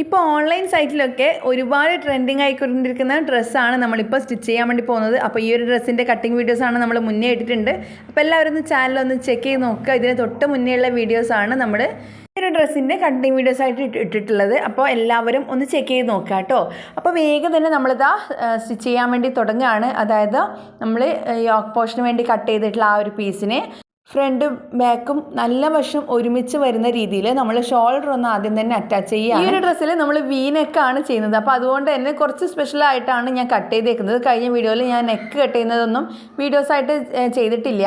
ഇപ്പോൾ ഓൺലൈൻ സൈറ്റിലൊക്കെ ഒരുപാട് ട്രെൻഡിങ് ആയിക്കൊണ്ടിരിക്കുന്ന ഡ്രസ്സാണ് നമ്മളിപ്പോൾ സ്റ്റിച്ച് ചെയ്യാൻ വേണ്ടി പോകുന്നത്. അപ്പോൾ ഈ ഒരു ഡ്രസ്സിന്റെ കട്ടിങ് വീഡിയോസാണ് നമ്മൾ മുന്നേ ഇട്ടിട്ടുണ്ട്. അപ്പോൾ എല്ലാവരും ഒന്ന് ചാനലൊന്ന് ചെക്ക് ചെയ്ത് നോക്കുക. ഇതിന് തൊട്ട് മുന്നേയുള്ള വീഡിയോസാണ് നമ്മൾ ഈ ഒരു ഡ്രസ്സിന്റെ കട്ടിങ് വീഡിയോസ് ആയിട്ട് ഇട്ട് ഇട്ടിട്ടുള്ളത്. അപ്പോൾ എല്ലാവരും ഒന്ന് ചെക്ക് ചെയ്ത് നോക്കുക കേട്ടോ. അപ്പോൾ വേഗം തന്നെ നമ്മളിതാ സ്റ്റിച്ച് ചെയ്യാൻ വേണ്ടി തുടങ്ങുകയാണ്. അതായത് നമ്മൾ യോക്ക് പോഷന് വേണ്ടി കട്ട് ചെയ്തിട്ടുള്ള ആ ഒരു പീസിനെ ഫ്രണ്ടും ബാക്കും നല്ല വശം ഒരുമിച്ച് വരുന്ന രീതിയിൽ നമ്മൾ ഷോൾഡർ ഒന്ന് ആദ്യം തന്നെ അറ്റാച്ച് ചെയ്യുക ഈ ഒരു ഡ്രസ്സിൽ നമ്മൾ വി നെക്കാണ് ചെയ്യുന്നത്. അപ്പോൾ അതുകൊണ്ട് തന്നെ കുറച്ച് സ്പെഷ്യൽ ആയിട്ടാണ് ഞാൻ കട്ട് ചെയ്തേക്കുന്നത്. കഴിഞ്ഞ വീഡിയോയിൽ ഞാൻ നെക്ക് കട്ട് ചെയ്യുന്നതൊന്നും വീഡിയോസായിട്ട് ചെയ്തിട്ടില്ല.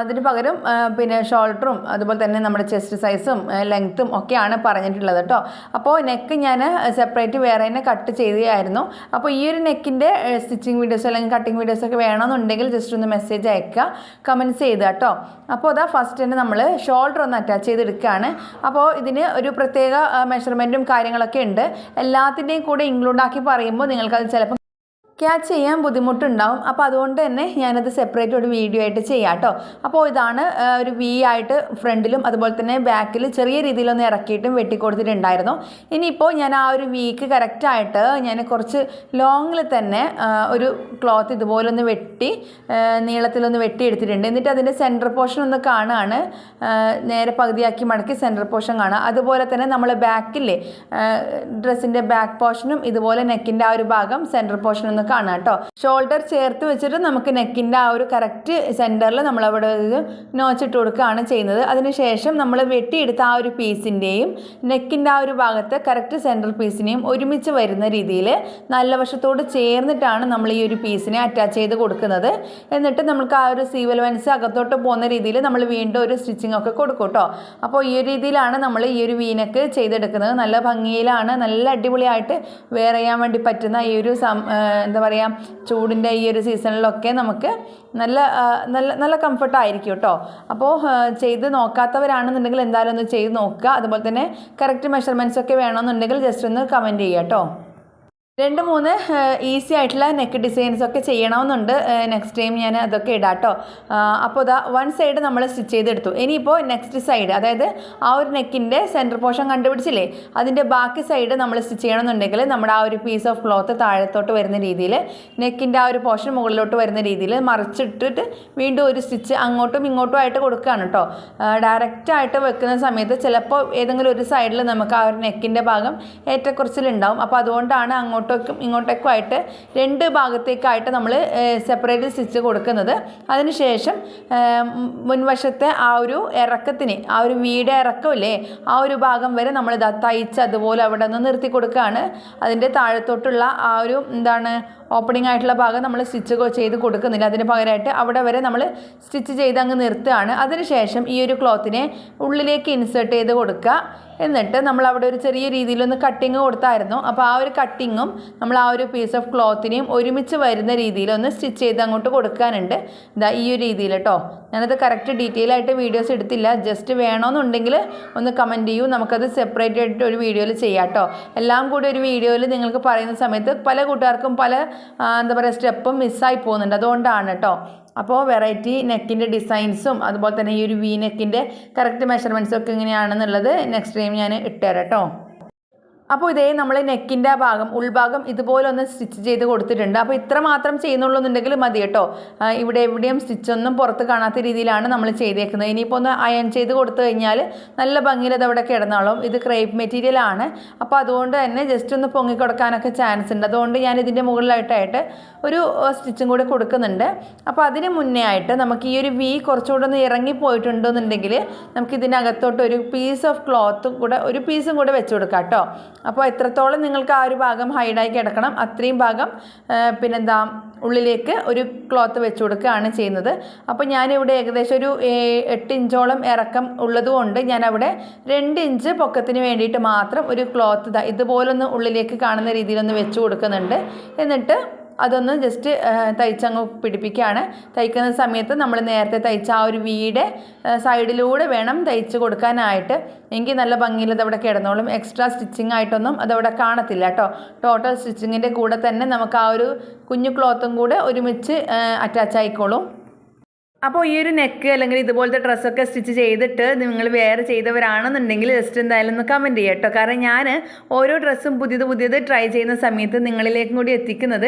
അതിന് പകരം പിന്നെ ഷോൾഡറും അതുപോലെ തന്നെ നമ്മുടെ ചെസ്റ്റ് സൈസും ലെങ്ത്തും ഒക്കെയാണ് പറഞ്ഞിട്ടുള്ളത് കേട്ടോ അപ്പോൾ നെക്ക് ഞാൻ സെപ്പറേറ്റ് വേറെ തന്നെ കട്ട് ചെയ്യുകയായിരുന്നു. അപ്പോൾ ഈ ഒരു നെക്കിന്റെ സ്റ്റിച്ചിങ് വീഡിയോസ് അല്ലെങ്കിൽ കട്ടിങ് വീഡിയോസൊക്കെ വേണമെന്നുണ്ടെങ്കിൽ ജസ്റ്റ് ഒന്ന് മെസ്സേജ് അയക്കുക. കമന്റ്സ് ചെയ്ത് കേട്ടോ അപ്പോൾ അതാ ഫസ്റ്റ് തന്നെ നമ്മൾ ഷോൾഡർ ഒന്ന് അറ്റാച്ച് ചെയ്തെടുക്കുകയാണ്. അപ്പോൾ ഇതിന് ഒരു പ്രത്യേക മെഷർമെന്റും കാര്യങ്ങളൊക്കെ ഉണ്ട്. എല്ലാത്തിന്റെയും കൂടെ ഇൻക്ലൂഡ് ആക്കി പറയുമ്പോൾ നിങ്ങൾക്കത് ചിലപ്പോൾ ക്യാച്ച് ചെയ്യാൻ ബുദ്ധിമുട്ടുണ്ടാവും. അപ്പോൾ അതുകൊണ്ട് തന്നെ ഞാനത് സെപ്പറേറ്റ് ഒരു വീഡിയോ ആയിട്ട് ചെയ്യാം കേട്ടോ അപ്പോൾ ഇതാണ് ഒരു വി ആയിട്ട് ഫ്രണ്ടിലും അതുപോലെ തന്നെ ബാക്കിൽ ചെറിയ രീതിയിലൊന്ന് ഇറക്കിയിട്ടും വെട്ടിക്കൊടുത്തിട്ടുണ്ടായിരുന്നു. ഇനിയിപ്പോൾ ഞാൻ ആ ഒരു വീക്ക് കറക്റ്റായിട്ട് ഞാൻ കുറച്ച് ലോങ്ങിൽ തന്നെ ഒരു ക്ലോത്ത് ഇതുപോലെ ഒന്ന് വെട്ടി നീളത്തിലൊന്ന് വെട്ടി എടുത്തിട്ടുണ്ട് എന്നിട്ട് അതിന്റെ സെന്റർ പോർഷൻ ഒന്ന് കാണുകയാണ് നേരെ പകുതിയാക്കി മടക്കി സെന്റർ പോർഷൻ കാണുക അതുപോലെ തന്നെ നമ്മൾ ബാക്കിലെ ഡ്രസ്സിന്റെ ബാക്ക് പോർഷനും ഇതുപോലെ നെക്കിന്റെ ആ ഒരു ഭാഗം സെന്റർ പോർഷൻ ഒന്ന് കാണുക കേട്ടോ. ഷോൾഡർ ചേർത്ത് വെച്ചിട്ട് നമുക്ക് നെക്കിന്റെ ആ ഒരു കറക്റ്റ് സെന്ററിൽ നമ്മളവിടെ ഒരു നോച്ചിട്ട് കൊടുക്കുകയാണ് ചെയ്യുന്നത്. അതിനുശേഷം നമ്മൾ വെട്ടിയെടുത്ത ആ ഒരു പീസിന്റെയും നെക്കിന്റെ ആ ഒരു ഭാഗത്ത് കറക്റ്റ് സെന്റർ പീസിനെയും ഒരുമിച്ച് വരുന്ന രീതിയിൽ നല്ല വശത്തോട് ചേർന്നിട്ടാണ് നമ്മൾ ഈ ഒരു പീസിനെ അറ്റാച്ച് ചെയ്ത് കൊടുക്കുന്നത്. എന്നിട്ട് നമുക്ക് ആ ഒരു സീവൽ വൻസ് അകത്തോട്ട് പോകുന്ന രീതിയിൽ നമ്മൾ വീണ്ടും ഒരു സ്റ്റിച്ചിങ് ഒക്കെ കൊടുക്കും കേട്ടോ. അപ്പോൾ ഈ ഒരു രീതിയിലാണ് നമ്മൾ ഈ ഒരു വീനക്ക് ചെയ്തെടുക്കുന്നത്. നല്ല ഭംഗിയിലാണ് നല്ല അടിപൊളിയായിട്ട് വെയർ ചെയ്യാൻ വേണ്ടി പറ്റുന്ന ഈ ഒരു സം എന്താ പറയുക ചൂടിന്റെ ഈ ഒരു സീസണിലൊക്കെ നമുക്ക് നല്ല നല്ല നല്ല കംഫർട്ടായിരിക്കും കേട്ടോ അപ്പോൾ ചെയ്ത് നോക്കാത്തവരാണെന്നുണ്ടെങ്കിൽ എന്തായാലും ഒന്ന് ചെയ്ത് നോക്കുക. അതുപോലെ തന്നെ കറക്റ്റ് മെഷർമെന്റ്സ് ഒക്കെ വേണമെന്നുണ്ടെങ്കിൽ ജസ്റ്റ് ഒന്ന് കമന്റ് ചെയ്യുക കേട്ടോ രണ്ട് മൂന്ന് ഈസി ആയിട്ടുള്ള നെക്ക് ഡിസൈൻസ് ഒക്കെ ചെയ്യണമെന്നുണ്ട്. നെക്സ്റ്റ് ടൈം ഞാൻ അതൊക്കെ ഇടാം കേട്ടോ അപ്പോൾ ഇതാ വൺ സൈഡ് നമ്മൾ സ്റ്റിച്ച് ചെയ്തെടുത്തു. ഇനിയിപ്പോൾ നെക്സ്റ്റ് സൈഡ് അതായത് ആ ഒരു നെക്കിന്റെ സെന്റർ പോർഷൻ കണ്ടുപിടിച്ചില്ലേ? അതിന്റെ ബാക്കി സൈഡ് നമ്മൾ സ്റ്റിച്ച് ചെയ്യണമെന്നുണ്ടെങ്കിൽ നമ്മുടെ ആ ഒരു പീസ് ഓഫ് ക്ലോത്ത് താഴത്തോട്ട് വരുന്ന രീതിയിൽ നെക്കിന്റെ ആ ഒരു പോർഷൻ മുകളിലോട്ട് വരുന്ന രീതിയിൽ മറിച്ചിട്ടിട്ട് വീണ്ടും ഒരു സ്റ്റിച്ച് അങ്ങോട്ടും ഇങ്ങോട്ടും ആയിട്ട് കൊടുക്കുകയാണ് കേട്ടോ ഡയറക്റ്റായിട്ട് വെക്കുന്ന സമയത്ത് ചിലപ്പോൾ ഏതെങ്കിലും ഒരു സൈഡിൽ നമുക്ക് ആ ഒരു നെക്കിന്റെ ഭാഗം ഏറ്റക്കുറച്ചിലുണ്ടാവും. അപ്പോൾ അതുകൊണ്ടാണ് അങ്ങോട്ടേക്കും ഇങ്ങോട്ടേക്കും ആയിട്ട് രണ്ട് ഭാഗത്തേക്കായിട്ട് നമ്മൾ സെപ്പറേറ്റ് സ്റ്റിച്ച് കൊടുക്കുന്നത്. അതിനുശേഷം മുൻവശത്തെ ആ ഒരു ഇറക്കത്തിന് ആ ഒരു വീട് ഇറക്കമില്ലേ ആ ഒരു ഭാഗം വരെ നമ്മൾ തയ്ച്ച് അതുപോലെ അവിടെ നിന്ന് നിർത്തി കൊടുക്കുകയാണ്. അതിന്റെ താഴത്തോട്ടുള്ള ആ ഒരു എന്താണ് ഓപ്പണിംഗ് ആയിട്ടുള്ള ഭാഗം നമ്മൾ സ്റ്റിച്ച് ചെയ്ത് കൊടുക്കുന്നില്ല. അതിന് പകരമായിട്ട് അവിടെ വരെ നമ്മൾ സ്റ്റിച്ച് ചെയ്ത് അങ്ങ് നിർത്തുകയാണ്. അതിനുശേഷം ഈ ഒരു ക്ലോത്തിനെ ഉള്ളിലേക്ക് ഇൻസേർട്ട് ചെയ്ത് കൊടുക്കുക. എന്നിട്ട് നമ്മൾ അവിടെ ഒരു ചെറിയ രീതിയിലൊന്ന് കട്ടിങ് കൊടുത്തായിരുന്നു. അപ്പോൾ ആ ഒരു കട്ടിങ്ങും നമ്മൾ ആ ഒരു പീസ് ഓഫ് ക്ലോത്തിനെയും ഒരുമിച്ച് വരുന്ന രീതിയിലൊന്ന് സ്റ്റിച്ച് ചെയ്ത് അങ്ങോട്ട് കൊടുക്കാനുണ്ട്. ഇതാ ഈ ഒരു രീതിയിൽ കേട്ടോ ഞാനത് കറക്റ്റ് ഡീറ്റെയിൽ ആയിട്ട് വീഡിയോസ് എടുത്തില്ല. ജസ്റ്റ് വേണമെന്നുണ്ടെങ്കിൽ ഒന്ന് കമന്റ് ചെയ്യൂ. നമുക്കത് സെപ്പറേറ്റ് ആയിട്ട് ഒരു വീഡിയോയിൽ ചെയ്യാം കേട്ടോ എല്ലാം കൂടി ഒരു വീഡിയോയിൽ നിങ്ങൾക്ക് പറയുന്ന സമയത്ത് പല കൂട്ടുകാർക്കും പല എന്താ പറയുക സ്റ്റെപ്പും മിസ്സായി പോകുന്നുണ്ട്. അതുകൊണ്ടാണ് കേട്ടോ അപ്പോൾ വെറൈറ്റി നെക്കിന്റെ ഡിസൈൻസും അതുപോലെ തന്നെ ഈ ഒരു വി നെക്കിന്റെ കറക്റ്റ് മെഷർമെന്റ്സും ഒക്കെ എങ്ങനെയാണെന്നുള്ളത് നെക്സ്റ്റ് ടൈം ഞാൻ ഇട്ടുതരാം കേട്ടോ അപ്പോൾ ഇതേ നമ്മൾ നെക്കിന്റെ ഭാഗം ഉൾഭാഗം ഇതുപോലെ ഒന്ന് സ്റ്റിച്ച് ചെയ്ത് കൊടുത്തിട്ടുണ്ട്. അപ്പോൾ ഇത്ര മാത്രം ചെയ്യുന്നുള്ളൂ എന്നുണ്ടെങ്കിൽ മതി കേട്ടോ. ഇവിടെ എവിടെയും സ്റ്റിച്ചൊന്നും പുറത്ത് കാണാത്ത രീതിയിലാണ് നമ്മൾ ചെയ്തേക്കുന്നത്. ഇനിയിപ്പോൾ ഒന്ന് അയൺ ചെയ്ത് കൊടുത്തു കഴിഞ്ഞാൽ നല്ല ഭംഗിയിൽ അത് അവിടെ കിടന്നോളും. ഇത് ക്രേപ്പ് മെറ്റീരിയൽ ആണ്. അപ്പോൾ അതുകൊണ്ട് തന്നെ ജസ്റ്റ് ഒന്ന് പൊങ്ങി കൊടുക്കാനൊക്കെ ചാൻസ് ഉണ്ട്. അതുകൊണ്ട് ഞാൻ ഇതിന്റെ മുകളിലായിട്ടായിട്ട് ഒരു സ്റ്റിച്ചും കൂടി കൊടുക്കുന്നുണ്ട്. അപ്പോൾ അതിന് മുന്നേ ആയിട്ട് നമുക്ക് ഈ ഒരു വി കുറച്ചുകൂടെ ഒന്ന് ഇറങ്ങി പോയിട്ടുണ്ടെന്നുണ്ടെങ്കിൽ നമുക്ക് ഇതിനകത്തോട്ട് ഒരു പീസ് ഓഫ് ക്ലോത്തും കൂടെ ഒരു പീസും കൂടെ വെച്ച് കൊടുക്കാം കേട്ടോ. അപ്പോൾ എത്രത്തോളം നിങ്ങൾക്ക് ആ ഒരു ഭാഗം ഹൈഡായി കിടക്കണം അത്രയും ഭാഗം പിന്നെന്താ ഉള്ളിലേക്ക് ഒരു ക്ലോത്ത് വെച്ച് കൊടുക്കുകയാണ് ചെയ്യുന്നത്. അപ്പോൾ ഞാനിവിടെ ഏകദേശം ഒരു എട്ട് ഇഞ്ചോളം ഇറക്കം ഉള്ളതുകൊണ്ട് ഞാൻ അവിടെ രണ്ട് ഇഞ്ച് പൊക്കത്തിന് വേണ്ടിയിട്ട് മാത്രം ഒരു ക്ലോത്ത് ഇതാ ഇതുപോലൊന്ന് ഉള്ളിലേക്ക് കാണുന്ന രീതിയിലൊന്ന് വെച്ച് കൊടുക്കുന്നുണ്ട്. എന്നിട്ട് അതൊന്ന് ജസ്റ്റ് തയ്ച്ചങ്ങ് പിടിപ്പിക്കുകയാണ്. തയ്ക്കുന്ന സമയത്ത് നമ്മൾ നേരത്തെ തയ്ച്ച ആ ഒരു വീട് സൈഡിലൂടെ വേണം തയ്ച്ച് കൊടുക്കാനായിട്ട്. എങ്കിൽ നല്ല ഭംഗിയിൽ അതവിടെ കിടന്നോളും. എക്സ്ട്രാ സ്റ്റിച്ചിങ് ആയിട്ടൊന്നും അതവിടെ കാണത്തില്ല കേട്ടോ. ടോട്ടൽ സ്റ്റിച്ചിങ്ങിന്റെ കൂടെ തന്നെ നമുക്ക് ആ ഒരു കുഞ്ഞു ക്ലോത്തും കൂടെ ഒരുമിച്ച് അറ്റാച്ച് ആയിക്കോളും. അപ്പോൾ ഈ ഒരു നെക്ക് അല്ലെങ്കിൽ ഇതുപോലത്തെ ഡ്രസ്സൊക്കെ സ്റ്റിച്ച് ചെയ്തിട്ട് നിങ്ങൾ വേറെ ചെയ്തവരാണെന്നുണ്ടെങ്കിൽ ജസ്റ്റ് എന്തായാലും ഒന്ന് കമന്റ് ചെയ്യാം കേട്ടോ കാരണം ഞാൻ ഓരോ ഡ്രസ്സും പുതിയത് പുതിയത് ട്രൈ ചെയ്യുന്ന സമയത്ത് നിങ്ങളിലേക്കും കൂടി എത്തിക്കുന്നത്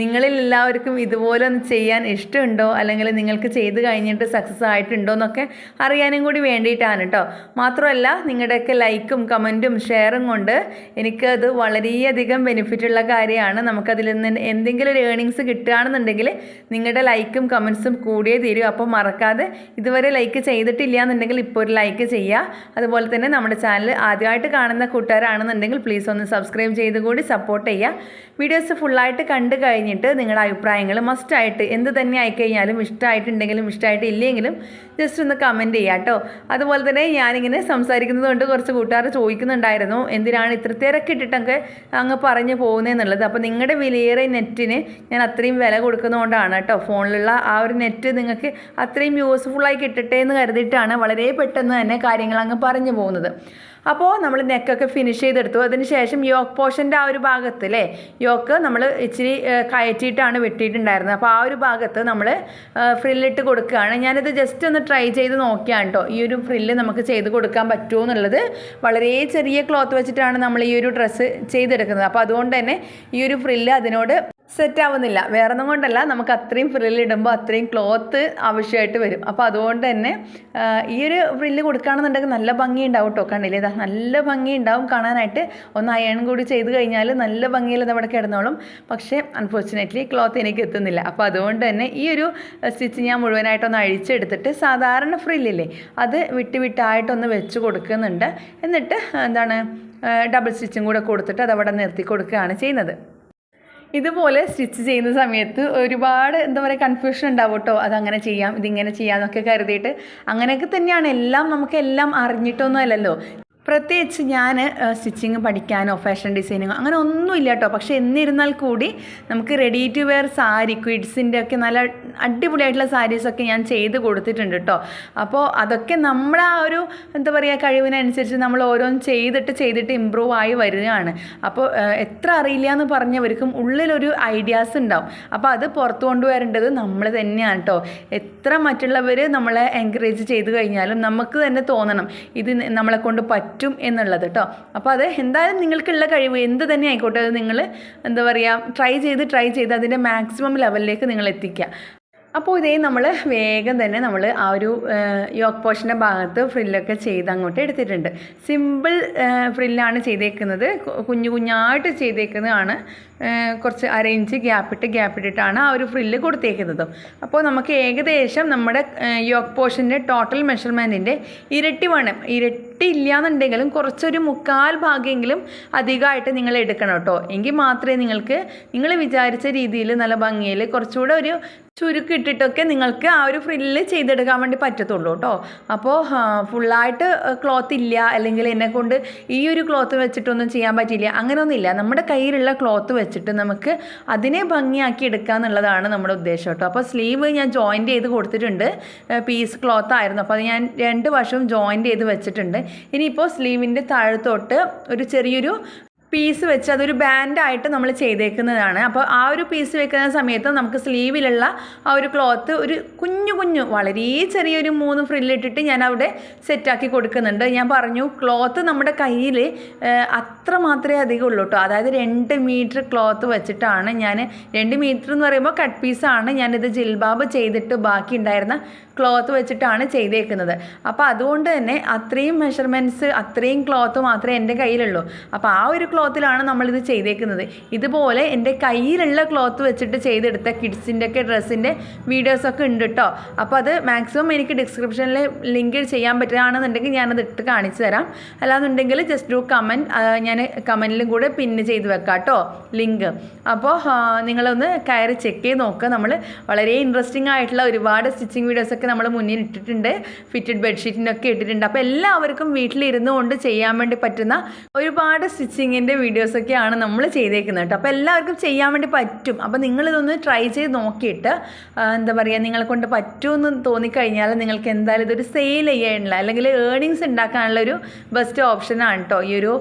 നിങ്ങളിൽ എല്ലാവർക്കും ഇതുപോലെ ഒന്ന് ചെയ്യാൻ ഇഷ്ടമുണ്ടോ? അല്ലെങ്കിൽ നിങ്ങൾക്ക് ചെയ്ത് കഴിഞ്ഞിട്ട് സക്സസ് ആയിട്ടുണ്ടോ എന്നൊക്കെ അറിയാനും കൂടി വേണ്ടിയിട്ടാണ് കേട്ടോ മാത്രമല്ല നിങ്ങളുടെയൊക്കെ ലൈക്കും കമന്റും ഷെയറും കൊണ്ട് എനിക്കത് വളരെയധികം ബെനിഫിറ്റ് ഉള്ള കാര്യമാണ്. നമുക്കതിൽ നിന്ന് എന്തെങ്കിലും ഒരു ഏണിങ്സ് കിട്ടുകയാണെന്നുണ്ടെങ്കിൽ നിങ്ങളുടെ ലൈക്കും കമൻസും കൂടിയേ തീരും. അപ്പോൾ മറക്കാതെ ഇതുവരെ ലൈക്ക് ചെയ്തിട്ടില്ല എന്നുണ്ടെങ്കിൽ ഇപ്പോൾ ഒരു ലൈക്ക് ചെയ്യുക അതുപോലെ തന്നെ നമ്മുടെ ചാനൽ ആദ്യമായിട്ട് കാണുന്ന കൂട്ടുകാരാണെന്നുണ്ടെങ്കിൽ പ്ലീസ് ഒന്ന് സബ്സ്ക്രൈബ് ചെയ്ത് കൂടി സപ്പോർട്ട് ചെയ്യുക വീഡിയോസ് ഫുള്ളായിട്ട് കണ്ടു കഴിഞ്ഞിട്ട് നിങ്ങളുടെ അഭിപ്രായങ്ങൾ മസ്റ്റായിട്ട് എന്ത് തന്നെ ആയിക്കഴിഞ്ഞാലും ഇഷ്ടമായിട്ടുണ്ടെങ്കിലും ഇഷ്ടമായിട്ട് ഇല്ലെങ്കിലും ജസ്റ്റ് ഒന്ന് കമന്റ് ചെയ്യുക കേട്ടോ അതുപോലെ തന്നെ ഞാനിങ്ങനെ സംസാരിക്കുന്നത് കൊണ്ട് കുറച്ച് കൂട്ടുകാർ ചോദിക്കുന്നുണ്ടായിരുന്നു എന്തിനാണ് ഇത്ര തിരക്കിട്ടിട്ടൊക്കെ അങ്ങ് പറഞ്ഞു പോകുന്നതെന്നുള്ളത് അപ്പോൾ നിങ്ങളുടെ വിലയേറെ നെറ്റിന് ഞാൻ അത്രയും വില കൊടുക്കുന്നതുകൊണ്ടാണ് കേട്ടോ ഫോണിലുള്ള ആ ഒരു നെറ്റ് നിങ്ങൾക്ക് അത്രയും യൂസ്ഫുള്ളായി കിട്ടട്ടെ എന്ന് കരുതിയിട്ടാണ് വളരെ പെട്ടെന്ന് തന്നെ കാര്യങ്ങൾ അങ്ങ് പറഞ്ഞു പോകുന്നത്. അപ്പോൾ നമ്മൾ നെക്കൊക്കെ ഫിനിഷ് ചെയ്തെടുത്തു. അതിന് ശേഷം യോക്ക് പോർഷന്റെ ആ ഒരു ഭാഗത്ത് അല്ലേ യോക്ക് നമ്മൾ ഇച്ചിരി കയറ്റിയിട്ടാണ് വെട്ടിയിട്ടുണ്ടായിരുന്നത്. അപ്പോൾ ആ ഒരു ഭാഗത്ത് നമ്മൾ ഫ്രില്ലിട്ട് കൊടുക്കുകയാണ്. ഞാനിത് ജസ്റ്റ് ഒന്ന് ട്രൈ ചെയ്ത് നോക്കിയാണ് കേട്ടോ ഈ ഒരു ഫ്രില്ല് നമുക്ക് ചെയ്ത് കൊടുക്കാൻ പറ്റുമോ എന്നുള്ളത്. വളരെ ചെറിയ ക്ലോത്ത് വെച്ചിട്ടാണ് നമ്മൾ ഈ ഒരു ഡ്രസ്സ് ചെയ്തെടുക്കുന്നത്. അപ്പോൾ അതുകൊണ്ട് തന്നെ ഈ ഒരു ഫ്രില്ല് അതിനോട് സെറ്റ് ആവുന്നില്ല വേറെ ഒന്നും കൊണ്ടല്ല നമുക്ക് അത്രയും ഫ്രില്ലിടുമ്പോൾ അത്രയും ക്ലോത്ത് ആവശ്യമായിട്ട് വരും. അപ്പോൾ അതുകൊണ്ട് തന്നെ ഈ ഒരു ഫ്രില്ല് കൊടുക്കുകയാണെന്നുണ്ടെങ്കിൽ നല്ല ഭംഗി ഉണ്ടാവും കേട്ടോ കണ്ടില്ലേ ഇതാ നല്ല ഭംഗി ഉണ്ടാവും കാണാനായിട്ട്. ഒന്ന് അയൺ കൂടി ചെയ്ത് കഴിഞ്ഞാൽ നല്ല ഭംഗിയിൽ അവിടെ കിടന്നോളും. പക്ഷേ അൺഫോർച്ചുനേറ്റ്ലി ക്ലോത്ത് എനിക്ക് എത്തുന്നില്ല. അപ്പോൾ അതുകൊണ്ട് തന്നെ ഈ ഒരു സ്റ്റിച്ച് ഞാൻ മുഴുവനായിട്ടൊന്ന് അഴിച്ചെടുത്തിട്ട് സാധാരണ ഫ്രില്ലില്ലേ അത് വിട്ട് വിട്ടായിട്ടൊന്ന് വെച്ച് കൊടുക്കുന്നുണ്ട്. എന്നിട്ട് എന്താണ് ഡബിൾ സ്റ്റിച്ചും കൂടെ കൊടുത്തിട്ട് അത് അവിടെ നിർത്തി കൊടുക്കുകയാണ് ചെയ്യുന്നത്. ഇതുപോലെ സ്റ്റിച്ച് ചെയ്യുന്ന സമയത്ത് ഒരുപാട് എന്താ പറയുക കൺഫ്യൂഷൻ ഉണ്ടാവും കേട്ടോ അതങ്ങനെ ചെയ്യാം ഇതിങ്ങനെ ചെയ്യാം എന്നൊക്കെ കരുതിയിട്ട് അങ്ങനെയൊക്കെ തന്നെയാണ്. എല്ലാം നമുക്ക് എല്ലാം അറിഞ്ഞിട്ടൊന്നും അല്ലല്ലോ. പ്രത്യേകിച്ച് ഞാൻ സ്റ്റിച്ചിങ് പഠിക്കാനോ ഫാഷൻ ഡിസൈനിങ്ങോ അങ്ങനെ ഒന്നുമില്ല കേട്ടോ. പക്ഷേ എന്നിരുന്നാൽ കൂടി നമുക്ക് റെഡി ടു വെയർ സാരി ക്വിഡ്സിന്റെ ഒക്കെ നല്ല അടിപൊളിയായിട്ടുള്ള സാരീസൊക്കെ ഞാൻ ചെയ്ത് കൊടുത്തിട്ടുണ്ട് കേട്ടോ. അപ്പോൾ അതൊക്കെ നമ്മുടെ ആ ഒരു എന്താ പറയുക കഴിവിനനുസരിച്ച് നമ്മൾ ഓരോന്ന് ചെയ്തിട്ട് ചെയ്തിട്ട് ഇമ്പ്രൂവ് ആയി വരികയാണ്. അപ്പോൾ എത്ര അറിയില്ല എന്ന് പറഞ്ഞവർക്കും ഉള്ളിലൊരു ഐഡിയാസ് ഉണ്ടാവും. അപ്പോൾ അത് പുറത്തു കൊണ്ടുവരേണ്ടത് നമ്മൾ തന്നെയാണ് കേട്ടോ. എത്ര മറ്റുള്ളവർ നമ്മളെ എൻകറേജ് ചെയ്ത് കഴിഞ്ഞാലും നമുക്ക് തന്നെ തോന്നണം. ഇത് നമ്മളെ കൊണ്ട് പറ്റും എന്നുള്ളത് കേട്ടോ അപ്പോൾ അത് എന്തായാലും നിങ്ങൾക്കുള്ള കഴിവ് എന്ത് തന്നെ ആയിക്കോട്ടെ അത് നിങ്ങൾ എന്താ പറയുക ട്രൈ ചെയ്ത് ട്രൈ ചെയ്ത് അതിന്റെ മാക്സിമം ലെവലിലേക്ക് നിങ്ങൾ എത്തിക്കുക അപ്പോൾ ഇതേ നമ്മൾ വേഗം തന്നെ നമ്മൾ ആ ഒരു യോക്ക് പോഷന്റെ ഭാഗത്ത് ഫ്രില്ലൊക്കെ ചെയ്ത് അങ്ങോട്ട് എടുത്തിട്ടുണ്ട്. സിമ്പിൾ ഫ്രില്ലാണ് ചെയ്തേക്കുന്നത്. കുഞ്ഞു കുഞ്ഞായിട്ട് ചെയ്തേക്കുന്നതാണ് കുറച്ച് അരയിഞ്ച് ഗ്യാപ്പിട്ട് ഗ്യാപ്പിട്ടിട്ടാണ് ആ ഒരു ഫ്രില്ല് കൊടുത്തേക്കുന്നത്. അപ്പോൾ നമുക്ക് ഏകദേശം നമ്മുടെ യോക്ക് പോഷന്റെ ടോട്ടൽ മെഷർമെന്റിന്റെ ഇരട്ടി വേണം ഇരട്ടി ഇല്ലയെന്നുണ്ടെങ്കിലും കുറച്ചൊരു മുക്കാൽ ഭാഗമെങ്കിലും അധികമായിട്ട് നിങ്ങൾ എടുക്കണം കേട്ടോ. എങ്കിൽ മാത്രമേ നിങ്ങൾക്ക് നിങ്ങൾ വിചാരിച്ച രീതിയിൽ നല്ല ഭംഗിയിൽ കുറച്ചുകൂടെ ഒരു ചുരുക്കിട്ടിട്ടൊക്കെ നിങ്ങൾക്ക് ആ ഒരു ഫ്രില്ല് ചെയ്തെടുക്കാൻ വേണ്ടി പറ്റത്തുള്ളൂ കേട്ടോ. അപ്പോൾ ഫുള്ളായിട്ട് ക്ലോത്ത് ഇല്ല അല്ലെങ്കിൽ എന്നെ കൊണ്ട് ഈ ഒരു ക്ലോത്ത് വെച്ചിട്ടൊന്നും ചെയ്യാൻ പറ്റില്ല അങ്ങനെയൊന്നുമില്ല. നമ്മുടെ കയ്യിലുള്ള ക്ലോത്ത് വെച്ചിട്ട് നമുക്ക് അതിനെ ഭംഗിയാക്കി എടുക്കുക എന്നുള്ളതാണ് നമ്മുടെ ഉദ്ദേശം കേട്ടോ. അപ്പോൾ സ്ലീവ് ഞാൻ ജോയിന്റ് ചെയ്ത് കൊടുത്തിട്ടുണ്ട്. പീസ് ക്ലോത്ത് ആയിരുന്നു. അപ്പോൾ അത് ഞാൻ രണ്ട് വശവും ജോയിന്റ് ചെയ്ത് വെച്ചിട്ടുണ്ട്. ഇനിയിപ്പോൾ സ്ലീവിന്റെ താഴത്തോട്ട് ഒരു ചെറിയൊരു പീസ് വെച്ച് അതൊരു ബാൻഡായിട്ട് നമ്മൾ ചെയ്തേക്കുന്നതാണ്. അപ്പോൾ ആ ഒരു പീസ് വെക്കുന്ന സമയത്ത് നമുക്ക് സ്ലീവിലുള്ള ആ ഒരു ക്ലോത്ത് ഒരു കുഞ്ഞു കുഞ്ഞു വളരെ ചെറിയൊരു മൂന്ന് ഫ്രില്ലിട്ടിട്ട് ഞാൻ അവിടെ സെറ്റാക്കി കൊടുക്കുന്നുണ്ട്. ഞാൻ പറഞ്ഞു ക്ലോത്ത് നമ്മുടെ കയ്യിൽ അത്ര മാത്രമേ അധികം ഉള്ളൂ കേട്ടോ അതായത് രണ്ട് മീറ്റർ ക്ലോത്ത് വെച്ചിട്ടാണ് ഞാൻ രണ്ട് മീറ്റർ എന്ന് പറയുമ്പോൾ കട്ട് പീസാണ് ഞാനിത് ജിൽബാബ് ചെയ്തിട്ട് ബാക്കി ഉണ്ടായിരുന്ന ക്ലോത്ത് വെച്ചിട്ടാണ് ചെയ്തേക്കുന്നത്. അപ്പോൾ അതുകൊണ്ട് തന്നെ അത്രയും മെഷർമെന്റ്സ് അത്രയും ക്ലോത്ത് മാത്രമേ എന്റെ കയ്യിലുള്ളൂ. അപ്പോൾ ആ ഒരു ക്ലോത്തിലാണ് നമ്മളിത് ചെയ്തേക്കുന്നത്. ഇതുപോലെ എന്റെ കയ്യിലുള്ള ക്ലോത്ത് വെച്ചിട്ട് ചെയ്തെടുത്ത കിഡ്സിന്റെ ഒക്കെ ഡ്രസ്സിന്റെ വീഡിയോസൊക്കെ ഉണ്ട് കേട്ടോ അപ്പോൾ അത് മാക്സിമം എനിക്ക് ഡിസ്ക്രിപ്ഷനിൽ ലിങ്ക് ചെയ്യാൻ പറ്റുകയാണെന്നുണ്ടെങ്കിൽ ഞാനത് ഇട്ട് കാണിച്ചു തരാം. അല്ലാന്നുണ്ടെങ്കിൽ ജസ്റ്റ് ഡു കമന്റ് ഞാൻ കമന്റിലും കൂടെ പിന്ന് ചെയ്ത് വെക്കാം കേട്ടോ ലിങ്ക് അപ്പോൾ നിങ്ങളൊന്ന് കയറി ചെക്ക് ചെയ്ത് നോക്കുക നമ്മൾ വളരെ ഇൻട്രസ്റ്റിംഗ് ആയിട്ടുള്ള ഒരുപാട് സ്റ്റിച്ചിങ് വീഡിയോസൊക്കെ നമ്മൾ മുന്നിൽ ഇട്ടിട്ടുണ്ട്. ഫിറ്റഡ് ബെഡ്ഷീറ്റിനൊക്കെ ഇട്ടിട്ടുണ്ട്. അപ്പോൾ എല്ലാവർക്കും വീട്ടിലിരുന്നു കൊണ്ട് ചെയ്യാൻ വേണ്ടി പറ്റുന്ന ഒരുപാട് സ്റ്റിച്ചിങ്ങിന്റെ ഡ്രസ്സിന്റെ വീഡിയോസൊക്കെയാണ് നമ്മൾ ചെയ്തേക്കുന്നത് കേട്ടോ. അപ്പോൾ എല്ലാവർക്കും ചെയ്യാൻ വേണ്ടി പറ്റും. അപ്പോൾ നിങ്ങളിതൊന്ന് ട്രൈ ചെയ്ത് നോക്കിയിട്ട് എന്താ പറയുക നിങ്ങളെ കൊണ്ട് പറ്റുമെന്ന് തോന്നിക്കഴിഞ്ഞാൽ നിങ്ങൾക്ക് എന്തായാലും ഇതൊരു സെയിൽ ചെയ്യാനുള്ള അല്ലെങ്കിൽ ഏണിങ്സ് ഉണ്ടാക്കാനുള്ള ഒരു ബെസ്റ്റ് ഓപ്ഷനാണ് കേട്ടോ ഈ ഒരു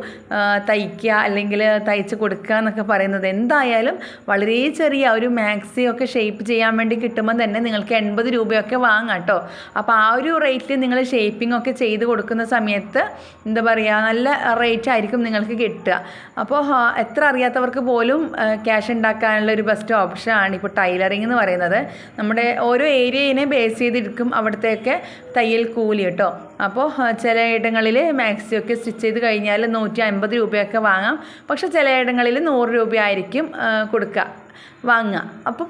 തയ്ക്കുക അല്ലെങ്കിൽ തയ്ച്ച് കൊടുക്കുക എന്നൊക്കെ പറയുന്നത്. എന്തായാലും വളരെ ചെറിയ ഒരു മാക്സി ഒക്കെ ഷേപ്പ് ചെയ്യാൻ വേണ്ടി കിട്ടുമ്പോൾ തന്നെ നിങ്ങൾക്ക് എൺപത് രൂപയൊക്കെ വാങ്ങാം കേട്ടോ അപ്പോൾ ആ ഒരു റേറ്റിൽ നിങ്ങൾ ഷേപ്പിംഗ് ഒക്കെ ചെയ്ത് കൊടുക്കുന്ന സമയത്ത് എന്താ പറയുക നല്ല റേറ്റ് ആയിരിക്കും നിങ്ങൾക്ക് കിട്ടുക. അപ്പോൾ എത്ര അറിയാത്തവർക്ക് പോലും ക്യാഷ് ഉണ്ടാക്കാനുള്ള ഒരു ബെസ്റ്റ് ഓപ്ഷനാണ് ഇപ്പോൾ ടൈലറിംഗ് എന്ന് പറയുന്നത്. നമ്മുടെ ഓരോ ഏരിയയിനെ ബേസ് ചെയ്തിരിക്കും അവിടുത്തെയൊക്കെ തയ്യൽ കൂലി കേട്ടോ. അപ്പോൾ ചിലയിടങ്ങളിൽ മാക്സിയൊക്കെ സ്റ്റിച്ച് ചെയ്ത് കഴിഞ്ഞാൽ നൂറ്റി അൻപത് രൂപയൊക്കെ വാങ്ങാം. പക്ഷെ ചിലയിടങ്ങളിൽ നൂറ് രൂപയായിരിക്കും കൊടുക്കുക. വാങ്ങുക. അപ്പം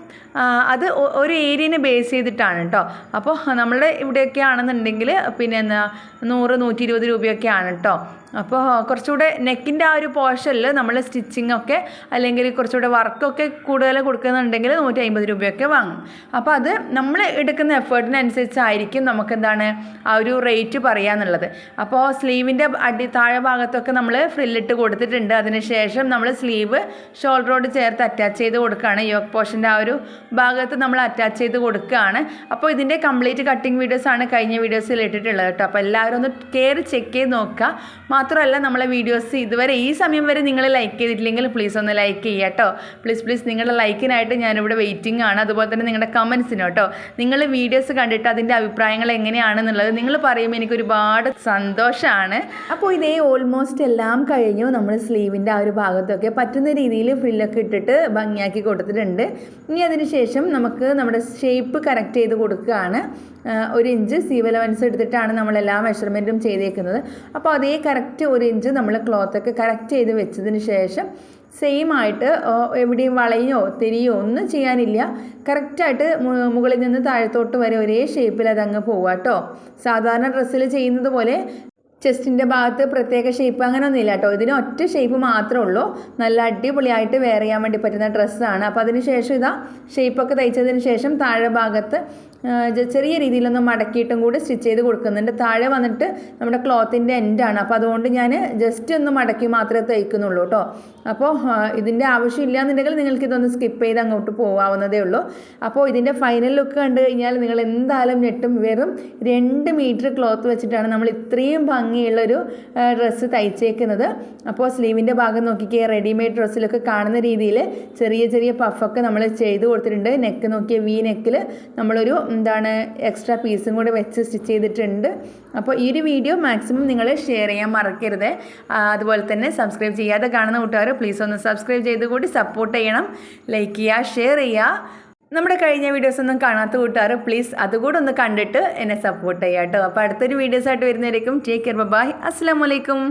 അത് ഒരു ഏരിയനെ ബേസ് ചെയ്തിട്ടാണ് കേട്ടോ അപ്പോൾ നമ്മളുടെ ഇവിടെയൊക്കെ ആണെന്നുണ്ടെങ്കിൽ പിന്നെ എന്താ നൂറ് നൂറ്റി ഇരുപത് രൂപയൊക്കെയാണ് കേട്ടോ അപ്പോൾ കുറച്ചുകൂടെ നെക്കിന്റെ ആ ഒരു പോർഷനിൽ നമ്മൾ സ്റ്റിച്ചിങ് ഒക്കെ അല്ലെങ്കിൽ കുറച്ചുകൂടെ വർക്കൊക്കെ കൂടുതൽ കൊടുക്കുന്നുണ്ടെങ്കിൽ നൂറ്റി അമ്പത് രൂപയൊക്കെ വാങ്ങും. അപ്പോൾ അത് നമ്മൾ എടുക്കുന്ന എഫേർട്ടിനനുസരിച്ചായിരിക്കും നമുക്ക് എന്താണ് ആ ഒരു റേറ്റ് പറയാന്നുള്ളത് അപ്പോൾ സ്ലീവിന്റെ അടി താഴെ ഭാഗത്തൊക്കെ നമ്മൾ ഫ്രില്ലിട്ട് കൊടുത്തിട്ടുണ്ട്. അതിന് ശേഷം നമ്മൾ സ്ലീവ് ഷോൾഡറോട് ചേർത്ത് അറ്റാച്ച് ചെയ്ത് കൊടുക്കുകയാണ്. യോക്ക് പോർഷന്റെ ആ ഒരു ഭാഗത്ത് നമ്മൾ അറ്റാച്ച് ചെയ്ത് കൊടുക്കുകയാണ്. അപ്പോൾ ഇതിന്റെ കംപ്ലീറ്റ് കട്ടിങ് വീഡിയോസ് ആണ് കഴിഞ്ഞ വീഡിയോസിൽ ഇട്ടിട്ടുള്ളത് കേട്ടോ. അപ്പോൾ എല്ലാവരും ഒന്ന് കയറി ചെക്ക് ചെയ്ത് നോക്കുക. മാത്രമല്ല നമ്മളെ വീഡിയോസ് ഇതുവരെ ഈ സമയം വരെ നിങ്ങൾ ലൈക്ക് ചെയ്തിട്ടില്ലെങ്കിൽ പ്ലീസ് ഒന്ന് ലൈക്ക് ചെയ്യുക കേട്ടോ. പ്ലീസ് പ്ലീസ് നിങ്ങളുടെ ലൈക്കിനായിട്ട് ഞാനിവിടെ വെയിറ്റിംഗ് ആണ്. അതുപോലെ തന്നെ നിങ്ങളുടെ കമൻസിനും കേട്ടോ. നിങ്ങൾ വീഡിയോസ് കണ്ടിട്ട് അതിന്റെ അഭിപ്രായങ്ങൾ എങ്ങനെയാണെന്നുള്ളത് നിങ്ങൾ പറയുമ്പോൾ എനിക്ക് ഒരുപാട് സന്തോഷമാണ്. അപ്പോൾ ഇതേ ഓൾമോസ്റ്റ് എല്ലാം കഴിഞ്ഞു. നമ്മൾ സ്ലീവിന്റെ ആ ഒരു ഭാഗത്തൊക്കെ പറ്റുന്ന രീതിയിൽ ഫ്രില്ലൊക്കെ ഇട്ടിട്ട് ഭംഗിയാക്കി കൊടുത്തിട്ടുണ്ട് ഇനി അതിന് ശേഷം നമുക്ക് നമ്മുടെ ഷേപ്പ് കറക്റ്റ് ചെയ്ത് കൊടുക്കുകയാണ്. ഒരു ഇഞ്ച് സീവലവൻസ് എടുത്തിട്ടാണ് നമ്മൾ എല്ലാ മെഷർമെന്റും ചെയ്തേക്കുന്നത്. അപ്പോൾ അതേ കറക്റ്റ് ഒരു ഇഞ്ച് നമ്മൾ ക്ലോത്തൊക്കെ കറക്റ്റ് ചെയ്ത് വെച്ചതിന് ശേഷം സെയിം ആയിട്ട് എവിടെയും വളയോ തിരിയോ ഒന്നും ചെയ്യാനില്ല. കറക്റ്റായിട്ട് മുകളിൽ നിന്ന് താഴത്തോട്ട് വരെ ഒരേ ഷേപ്പിൽ അതങ്ങ് പോവുക കേട്ടോ സാധാരണ ഡ്രസ്സിൽ ചെയ്യുന്നത് പോലെ ചെസ്റ്റിന്റെ ഭാഗത്ത് പ്രത്യേക ഷേപ്പ് അങ്ങനെയൊന്നുമില്ല കേട്ടോ ഇതിന് ഒറ്റ ഷേപ്പ് മാത്രമേ ഉള്ളൂ. നല്ല അടിപൊളിയായിട്ട് വെയർ ചെയ്യാൻ വേണ്ടി പറ്റുന്ന ഡ്രസ്സാണ് അപ്പോൾ അതിന് ശേഷം ഇതാ ഷേപ്പൊക്കെ തയ്ച്ചതിന് ശേഷം താഴെ ഭാഗത്ത് ചെറിയ രീതിയിലൊന്ന് മടക്കിയിട്ടും കൂടി സ്റ്റിച്ച് ചെയ്ത് കൊടുക്കുന്നുണ്ട്. താഴെ വന്നിട്ട് നമ്മുടെ ക്ലോത്തിന്റെ എൻഡാണ്. അപ്പോൾ അതുകൊണ്ട് ഞാൻ ജസ്റ്റ് ഒന്ന് മടക്കി മാത്രമേ തയ്ക്കുന്നുള്ളൂ കേട്ടോ അപ്പോൾ ഇതിന്റെ ആവശ്യമില്ല എന്നുണ്ടെങ്കിൽ നിങ്ങൾക്ക് ഇതൊന്ന് സ്കിപ്പ് ചെയ്ത് അങ്ങോട്ട് പോകാവുന്നതേ ഉള്ളൂ. അപ്പോൾ ഇതിന്റെ ഫൈനൽ ലുക്ക് കണ്ടു കഴിഞ്ഞാൽ നിങ്ങൾ എന്തായാലും ഞെട്ടും. വെറും രണ്ട് മീറ്റർ ക്ലോത്ത് വെച്ചിട്ടാണ് നമ്മൾ ഇത്രയും ഭംഗിയുള്ളൊരു ഡ്രസ്സ് തയ്ച്ചേക്കുന്നത്. അപ്പോൾ സ്ലീവിന്റെ ഭാഗം നോക്കിക്കേ റെഡിമെയ്ഡ് ഡ്രസ്സിലൊക്കെ കാണുന്ന രീതിയിൽ ചെറിയ ചെറിയ പഫൊക്കെ നമ്മൾ ചെയ്ത് കൊടുത്തിട്ടുണ്ട്. നെക്ക് നോക്കിയ വി നെക്കിൽ നമ്മളൊരു എന്താണ് എക്സ്ട്രാ പീസും കൂടി വെച്ച് സ്റ്റിച്ച് ചെയ്തിട്ടുണ്ട്. അപ്പോൾ ഈ ഒരു വീഡിയോ മാക്സിമം നിങ്ങൾ ഷെയർ ചെയ്യാൻ മറക്കരുത്. അതുപോലെ തന്നെ സബ്സ്ക്രൈബ് ചെയ്യാതെ കാണുന്ന കൂട്ടുകാർ പ്ലീസ് ഒന്ന് സബ്സ്ക്രൈബ് ചെയ്ത് കൂടി സപ്പോർട്ട് ചെയ്യണം. ലൈക്ക് ചെയ്യുക ഷെയർ ചെയ്യുക. നമ്മുടെ കഴിഞ്ഞ വീഡിയോസ് ഒന്നും കാണാത്ത കൂട്ടുകാർ പ്ലീസ് അതുകൂടെ ഒന്ന് കണ്ടിട്ട് എന്നെ സപ്പോർട്ട് ചെയ്യാം കേട്ടോ. അപ്പോൾ അടുത്തൊരു വീഡിയോസായിട്ട് വരുന്നവരേക്കും ടേക്ക് കെയർ ബൈ അസ്സാം വലൈക്കും